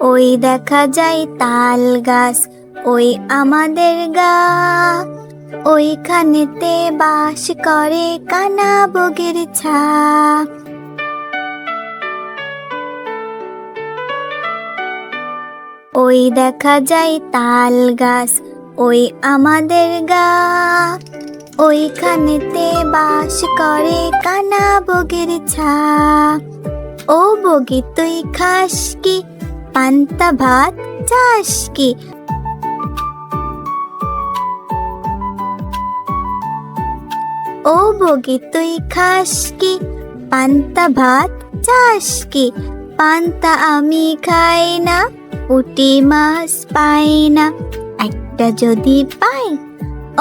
ওই দেখা যায় তাল গাছ, ওই আমাদের গা। ওইখানেতে বাস করে কানা বগের ছা। ওই দেখা যায় তাল গাছ, ওই আমাদের গা। ওইখানেতে বাস করে কানা বগের ছা। ও বগি তুই খাস কি? পান্তা ভাত চাস কি? ও বগি, তুই খাস কি? পান্তা ভাত চাস কি? পান্তা আমি খাই না, পুটি মাছ পাই না, একটা যদি পাই,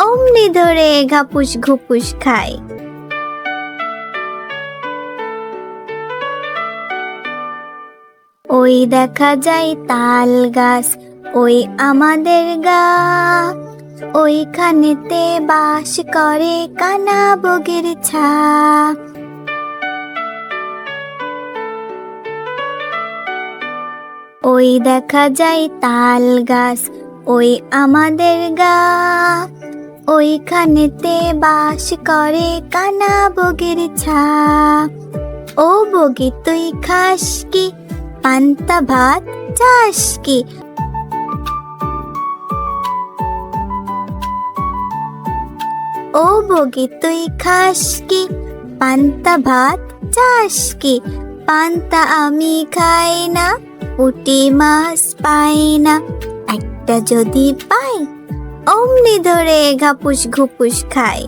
অমনি ধরে ঘাপুস ঘুপুস খাই। ওই দেখা যায় তাল গাছ, ওই আমাদের গা। ওইখানেতে বাস করে কানা বগের ছা। ওই দেখা যায় তাল গাছ, ওই আমাদের গা। ওইখানেতে বাস করে কানা বগের ছা। ও বগি তুই খাস কি? পান্তা ভাত চাস কি? ও বগি, তুই খাস কি? পান্তা ভাত চাস কি? পান্তা আমি খাই না, পুটি মাছ পাই না, একটা যদি পাই, অমনি ধরে ঘাপুস ঘুপুস খাই।